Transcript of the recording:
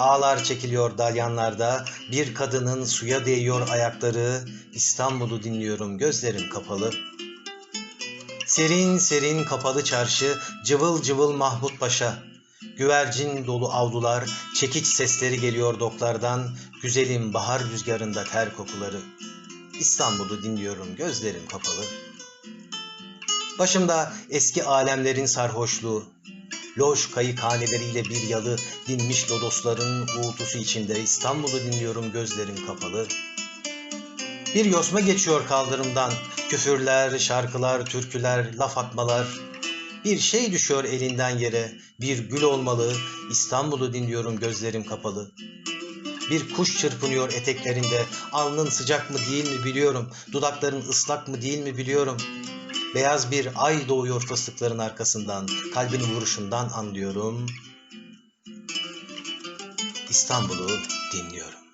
Ağlar çekiliyor dalyanlarda, bir kadının suya değiyor ayakları. İstanbul'u dinliyorum gözlerim kapalı. Serin serin kapalı çarşı, cıvıl cıvıl Mahmut Paşa. Güvercin dolu avlular, çekiç sesleri geliyor doklardan, güzelim bahar rüzgarında ter kokuları. İstanbul'u dinliyorum gözlerim kapalı. Başımda eski alemlerin sarhoşluğu, loş kayıkhaneleriyle bir yalı, dinmiş lodosların uğultusu içinde İstanbul'u dinliyorum gözlerim kapalı. Bir yosma geçiyor kaldırımdan, küfürler, şarkılar, türküler, laf atmalar. Bir şey düşüyor elinden yere, bir gül olmalı, İstanbul'u dinliyorum gözlerim kapalı. Bir kuş çırpınıyor eteklerinde, alnın sıcak mı değil mi biliyorum, dudakların ıslak mı değil mi biliyorum. Beyaz bir ay doğuyor fıstıkların arkasından, kalbin vuruşundan anlıyorum. İstanbul'u dinliyorum.